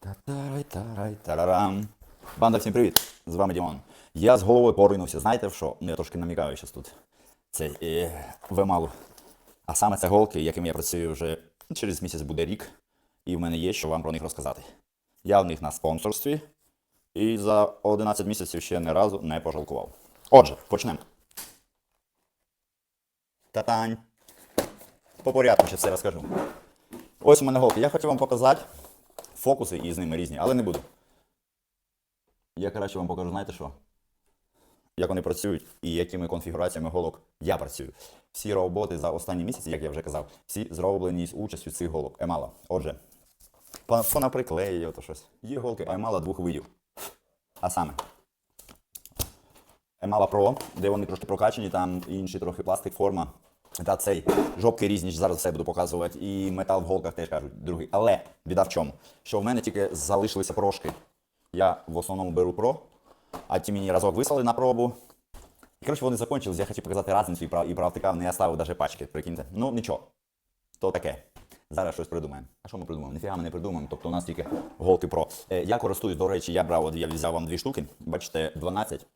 Та-тарай-тарай-тарарам. Банда, всім привіт! З вами Дімон. Я з головою поринувся. Знаєте в що? Ну, я трошки намікаю зараз тут. Це е, вималу. А саме це голки, якими я працюю вже через місяць буде рік, і в мене є що вам про них розказати. Я в них на спонсорстві і за 11 місяців ще ні разу не пожалкував. Отже, почнемо. Татань. По порядку ще все розкажу. Ось у мене голки. Я хотів вам показати фокуси і з ними різні, але не буду. Я краще вам покажу, знаєте що? Як вони працюють і якими конфігураціями голок я працюю. Всі роботи за останні місяці, як я вже казав, всі зроблені з участю цих голок. Емала. Отже, по- понаприклею то щось. Є голки Емала двох видів. А саме. Емала Pro, де вони трошки прокачені, там інший трохи пластик, форма. Та цей жопки різні, зараз все буду показувати. І метал в голках теж кажуть другий. Але біда в чому? Що в мене тільки залишилися прошки. Я в основному беру Pro, а ті мені разок вислали на пробу. І коротше вони закончились, я хотів показати різницю і прав, і правтикав, не оставив навіть пачки, прикиньте. Ну нічого. То таке. Зараз щось придумаємо. А що ми придумаємо? Ніфіга ми не придумаємо. Тобто у нас тільки голки Pro. Е, я користуюсь, до речі, я брав, от я взяв вам дві штуки. Бачите, 12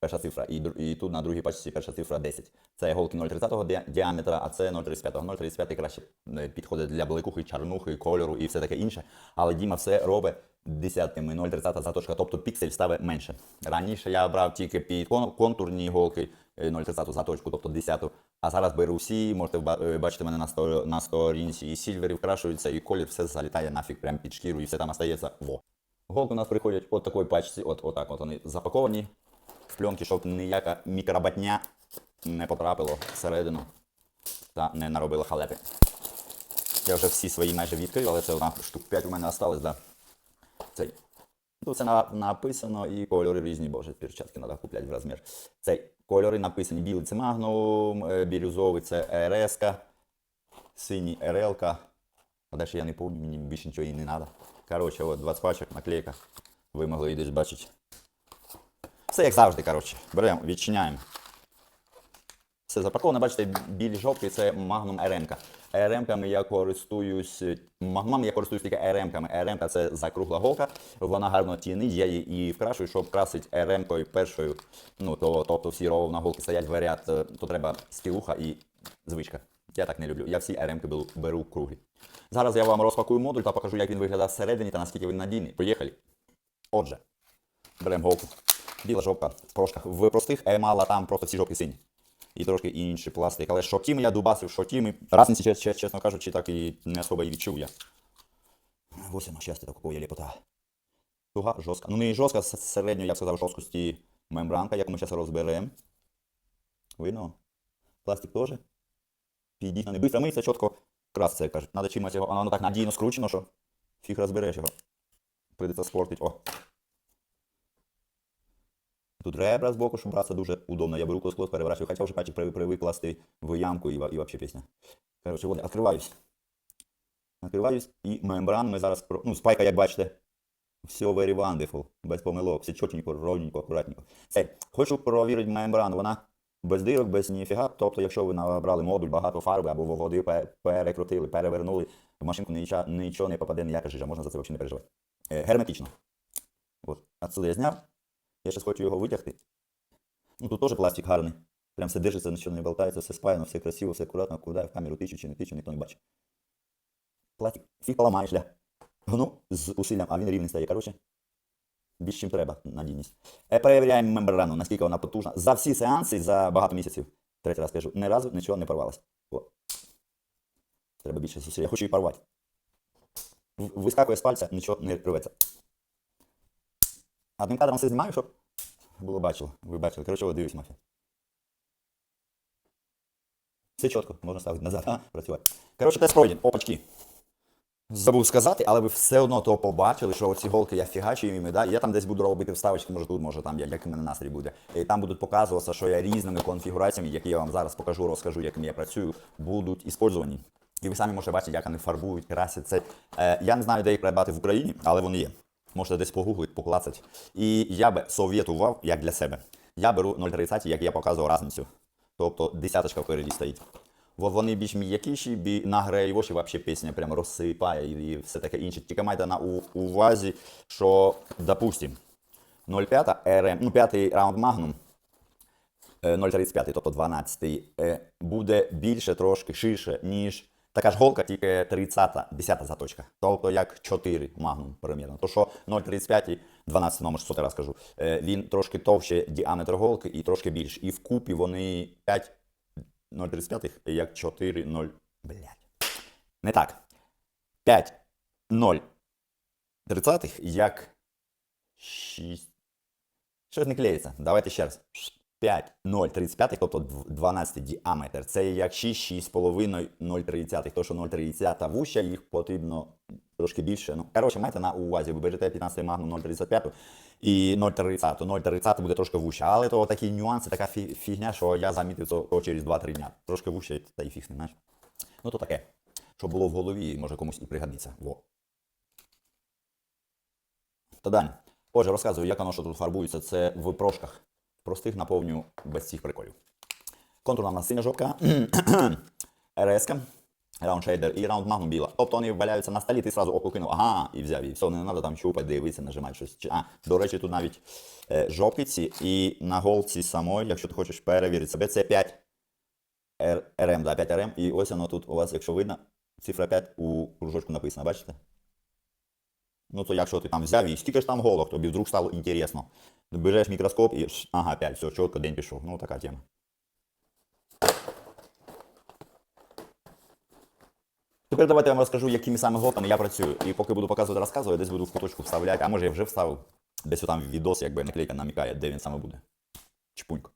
перша цифра, і, і тут на другій пачці перша цифра 10. Це голки 0,30 ді- діаметра, а це 0,35. 0,35 краще е, підходить для блекухи, чарнухи, кольору і все таке інше. Але Діма все робить десятками 0,30 заточка, тобто піксель ставить менше. Раніше я брав тільки під контурні голки е, 0,30 заточку, тобто 10. А зараз беру всі, можете е, бачити мене на, сто- на сторінці, і сільвери вкрашуються, і колір все залітає нафіг прямо під шкіру, і все там остається. Во. Голки у нас приходять от такої пачці, от, отак от вони запаковані в пленки, щоб ніяка мікроботня не потрапила всередину та не наробила халепи. Я вже всі свої майже відкрив, але це одна штук 5 у мене осталось, да. Цей. Тут це на- написано і кольори різні, боже, перчатки треба купляти в розмір. Цей кольори написані. Білий це Magnum, е, бірюзовий це РС, синій РЛ. А далі я не пам'ятаю, мені більше нічого і не треба. Коротше, от 20 пачок, наклейка. Ви могли і десь бачити. Все як завжди, коротше. Беремо, відчиняємо. Все запаковано, бачите, білі жовтки це Magnum RM. RM-ками я користуюсь. Магнумами я користуюсь тільки RM-ками. RM це закругла голка, вона гарно тінить, я її і вкрашую, щоб красити RM-кою першою. Ну, то, тобто всі ровно голки стоять в ряд, е, то треба стілуха і звичка. Я так не люблю. Я всі RM-ки беру, беру круглі. Зараз я вам розпакую модуль та покажу, як він виглядає всередині та наскільки він надійний. Поїхали. Отже, беремо голку. Біла жопка в прошках. В простих емала там просто ці жопки сині. І трошки інший пластик. Але що тіми я дубасив, що тіми. Разниці, чес- чес- чесно кажучи, так і не особо і відчув я. Ось воно щастя такого ліпота. Туга, жорстка. Ну не жорстка, с- середньої, я б сказав, жорсткості мембранка, яку ми зараз розберемо. Видно? Пластик теж. Підійсно, не быстро миється, чітко краситься, як кажуть. Надо чимось його, а воно так надійно скручено, що фіг розбереш його. Прийдеться спортити. О. Тут ребра збоку, щоб братися дуже удобно. Я беру клос-клос, переворачиваю. Хотя вже пачек привик, привик класти в ямку і, ва- і вообще пісня. Коротше, вот, відкриваюсь. Відкриваюсь і мембран ми зараз, ну, спайка, як бачите, все very wonderful, без помилок, все чотенько, ровненько, акуратненько. Це, хочу провірити мембрану, вона без дирок, без ніфіга. Тобто, якщо ви набрали модуль, багато фарби або води перекрутили, перевернули, в машинку нічого не попаде, ніяка жижа, можна за це взагалі не переживати. Е, герметично. От, отсюди я зняв. Я зараз хочу його витягти. Ну тут теж пластик гарний. Прям все держиться, нічого не болтається, все спаяно, все красиво, все акуратно, куди в камеру тичу чи не тичу, ніхто не бачить. Пластик фіг поламаєш, ля. Ну, з усиллям, а він рівний стає, коротше. Більш чим треба, надійність. Е, перевіряємо мембрану, наскільки вона потужна. За всі сеанси, за багато місяців, третій раз кажу, ні разу нічого не порвалося. Треба більше зусиль. Я хочу її порвати. Вискакує з пальця, нічого не рветься. Одним кадром все знімаю, щоб було бачило. Ви бачили. Коротше, от дивись, мафія. Все чітко, можна ставити назад, а, працювати. Коротше, тест пройден. Опачки. Забув сказати, але ви все одно то побачили, що оці голки я фігачу їм, да? я там десь буду робити вставочки, може тут, може там, як, у мене настрій буде. І там будуть показуватися, що я різними конфігураціями, які я вам зараз покажу, розкажу, якими я працюю, будуть іспользовані. І ви самі можете бачити, як вони фарбують, красять це. Е, я не знаю, де їх придбати в Україні, але вони є. Можете десь погуглити, поклацати. І я би совєтував, як для себе. Я беру 0,30, як я показував разницю. Тобто десяточка впереді стоїть. во- вони більш м'якіші, бі награювоші взагалі пісня прямо розсипає і все таке інше. Тільки майте на увазі, що, допустим, 0,5 РМ, ну, п'ятий раунд Magnum, е, 0,35, тобто 12, е, буде більше трошки ширше, ніж така ж голка, тільки 30, 10 заточка. Тобто як 4 Magnum примірно. То що 0,35, 12 номер, 100 раз кажу, е, він трошки товще діаметр голки і трошки більше. І вкупі вони 5 0,35 як 4, 0, блядь. Не так. 5, 0, 30 як 6. Щось не клеїться. Давайте ще раз. 5, 0, 35, тобто 12 діаметр. Це як 6, 6,5, 0,30. То, що 0,30 вуща, їх потрібно трошки більше. Ну, коротше, майте на увазі, ви берете 15 магнум 0,35 і 0,30. 0,30 буде трошки вуща. Але то такі нюанси, така фі- фігня, що я замітив то через 2-3 дня. Трошки вуща, та й фіг не знаєш. Ну то таке. Що було в голові, може комусь і пригодиться. Во. Та далі. Отже, розказую, як воно що тут фарбується. Це в прошках. Простих наповню без цих приколів. Контурна в нас синя жовтка, РС, раунд шейдер і раунд магнум біла. Тобто вони валяються на столі, ти одразу око кинув, ага, і взяв, і все, не треба там щупати, дивитися, нажимати щось. А, до речі, тут навіть е, жовтки і на голці самої, якщо ти хочеш перевірити себе, це 5 Р- РМ, да, 5 РМ. І ось воно тут у вас, якщо видно, цифра 5 у кружочку написано, бачите? Ну, то якщо ти там взяв і скільки ж там голок, тобі вдруг стало інтересно. Береш мікроскоп і ага, 5, все, чітко день пішов. Ну, така тема. Тепер давайте я вам розкажу, якими саме голками я працюю. І поки буду показувати, розказувати, десь буду в куточку вставляти, а може я вже вставив. Десь там відос, якби наклейка намікає, де він саме буде. Чпунько.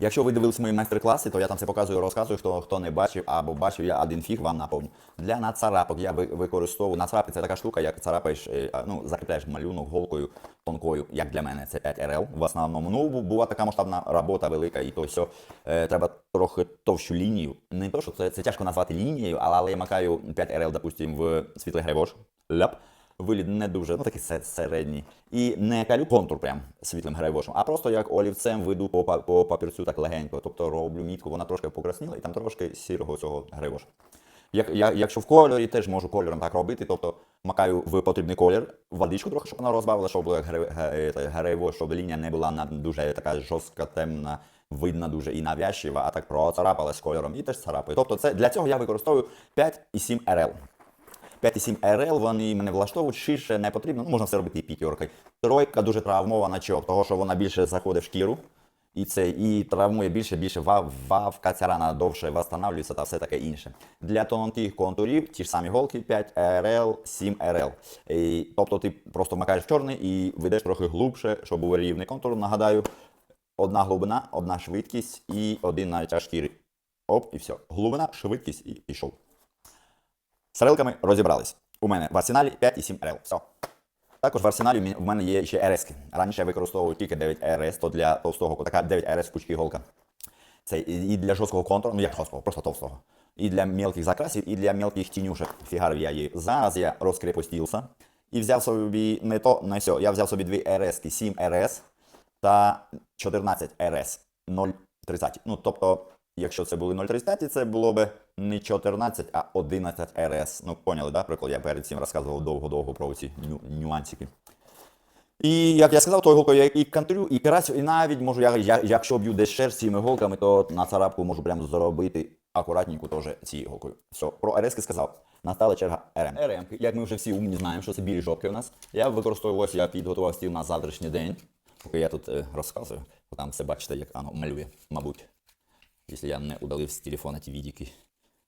Якщо ви дивились мої майстер-класи, то я там це показую, розказую, хто, хто не бачив або бачив, я один фіг вам наповню. Для нацарапок я ви- використовую. Нацарапки це така штука, як царапаєш, е, ну, закріпляєш малюнок голкою тонкою, як для мене, це 5 RL в основному. Ну, була така масштабна робота велика, і то все. Треба трохи товщу лінію. Не то, що це, це тяжко назвати лінією, але, але я макаю 5 RL, допустим, в світлий грейвош. Ляп. Виліт не дуже, ну такий середній. І не калю контур прям світлим грейвошем, а просто як олівцем веду по, по папірцю так легенько. Тобто роблю мітку, вона трошки покрасніла і там трошки сірого цього грейвоша. Як, я, якщо в кольорі, теж можу кольором так робити, тобто макаю в потрібний колір, водичку трохи, щоб вона розбавила, щоб е, грейвош, щоб лінія не була дуже така жорстка, темна, видна дуже і навязчива, а так процарапалась кольором і теж царапаю. Тобто це, для цього я використовую 5,7 RL. 5,7 RL, вони мене влаштовують, ширше не потрібно, ну можна все робити і п'ятеркою. Тройка дуже травмована чого, того що вона більше заходить в шкіру. І це і травмує більше, більше вав, вавка, ця рана довше встановлюється та все таке інше. Для тонких контурів ті ж самі голки 5 RL, 7 RL. І, тобто ти просто макаєш в чорний і ведеш трохи глубше, щоб був рівний контур. Нагадаю, одна глибина, одна швидкість і один натяг шкіри. Оп, і все. Глибина, швидкість і пішов. З релками розібрались. У мене в арсеналі 5,7 RL. Все. Також в арсеналі в мене є ще RS. Раніше я використовував тільки 9 RS, то для товстого кутака 9 RS пучки голка. Це і для жорсткого контуру, ну як жорсткого, просто товстого. І для мелких закрасів, і для мелких тінюшек. Фігарив я її. Зараз я розкрепостився і взяв собі не то, не сьо. Я взяв собі дві RS, 7 RS та 14 RS 0,30. Ну, тобто, якщо це були 0,35, це було б не 14, а 11 RS. Ну, поняли, да? Приклад, я перед цим розказував довго-довго про ці ню- нюансики. І як я сказав, то іголкою я і контрю, і карасю, і навіть можу, я, я, якщо б'ю десь шерсть цими іголками, то на царапку можу прямо зробити акуратненько теж цією іголкою. Все, про РС сказав. Настала черга РМ. РМ, як ми вже всі умні знаємо, що це білі жопки у нас. Я використовую ось, я підготував стіл на завтрашній день. Поки я тут е, розказую, там все бачите, як воно малює, мабуть. Якщо я не удалив з телефона ті відіки.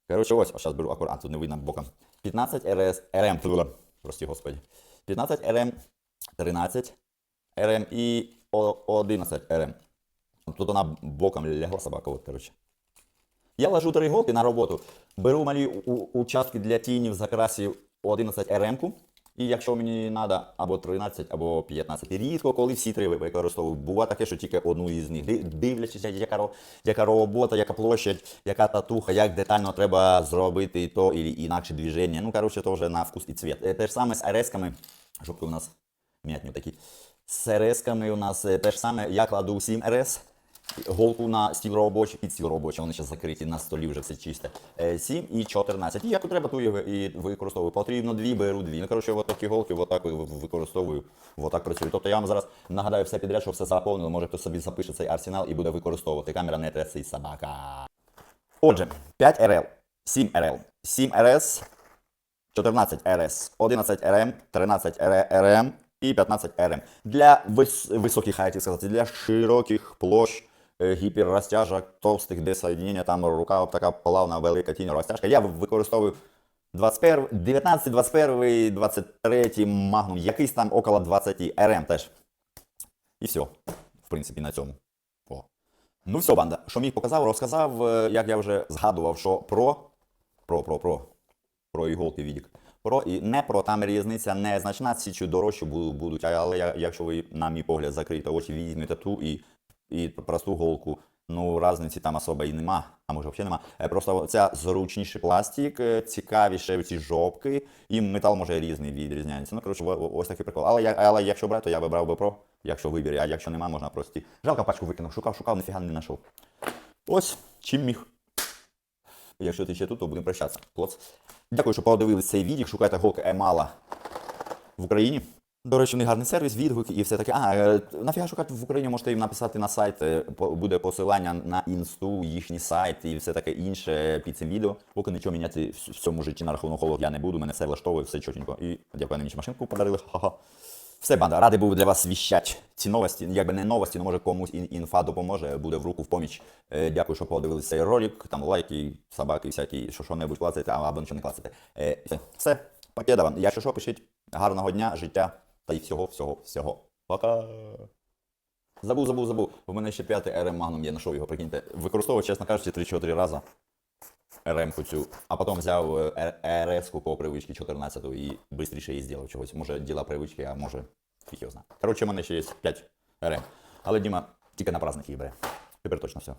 Коротше, ось, зараз беру акуратно, тут не видно боком. 15 РС, РМ, фу, прости господи. 15 РМ, 13 РМ і 11 РМ. Тут вона боком лягла собака, от, коротше. Я ложу три голки на роботу, беру малі участки для тінів, закрасів 11 РМ-ку. І якщо мені треба або 13, або 15. Рідко, коли всі три використовую. Буває таке, що тільки одну із них. Ди- Дивлячись, яка, яка робота, яка площадь, яка татуха, як детально треба зробити то і інакше движення. Ну, коротше, то вже на вкус і цвіт. Е, Те ж саме з РС-ками, жопки у нас м'ятні такі. З РС-ками у нас е, те ж саме, я кладу 7 РС голку на стіл робочий, під стіл робочий, вони зараз закриті на столі, вже все чисте. Е, 7 і 14. І як треба, ту і ви- і використовую. Потрібно дві, беру дві. Ну, коротше, от такі голки, отак використовую, отак працюю. Тобто я вам зараз нагадаю все підряд, що все заповнило. Може хтось собі запише цей арсенал і буде використовувати. Камера не трясить собака. Отже, 5 РЛ, 7 РЛ, 7 РС, 14 РС, 11 РМ, 13 РМ і 15 РМ. Для вис- високих, хотів сказати, для широких площ, е, гіперрозтяжок, товстих, де соєднення, там рука така плавна, велика тінь розтяжка. Я використовую 21, 19, 21, 23 магнум, якийсь там около 20 РМ теж. І все, в принципі, на цьому. О. Ну все, банда, що міг показав, розказав, Е, як я вже згадував, що про, про, про, про, про іголки відік. Про і не про, там різниця незначна, ці чи дорожчі будуть, але якщо ви, на мій погляд, закриєте очі, візьмете ту і, і просту голку, ну різниці там особо і нема, а може взагалі нема. Е, Просто ця зручніший пластик, е, цікавіше ці жопки, і метал може різний відрізняється. Ну, коротше, ось такий прикол. Але, але якщо брати, то я вибрав би про, якщо вибір, а якщо нема, можна просто. Жалко пачку викинув, шукав, шукав, ніфіга не знайшов. Ось чим міг. Якщо ти ще тут, то будемо прощатися. Плоц. Дякую, що подивилися цей відео. Шукайте голки Емала в Україні. До речі, них гарний сервіс, відгуки і все таке. А, е, нафіга шукати в Україні, можете їм написати на сайт, е, буде посилання на інсту, їхній сайт і все таке інше під цим відео. Поки нічого міняти в цьому житті на рахунок голок я не буду, мене все влаштовує, все чотенько. І дякую, мені машинку подарили. Ха-ха. Все, банда, радий був для вас віщать ці новості. Якби не новості, але може комусь ін- інфа допоможе, буде в руку в поміч. Е, дякую, що подивилися цей ролик. Там лайки, собаки, всякі, що що-небудь клацайте, а- або нічого не клацайте. Все, покеда вам. Якщо що, пишіть. Гарного дня, життя та й всього, всього, всього. Пока. Забув, забув, забув. У мене ще п'ятий RM Magnum, я знайшов його, прикиньте. Використовував, чесно кажучи, 3-4 рази. РМ-ку цю, а потім взяв РС-ку по привичці 14 і швидше її зробив чогось. Може, діла привички, а може, фіг його знає. Коротше, у мене ще є 5 РМ. Але Діма тільки на праздник їх бере. Тепер точно все.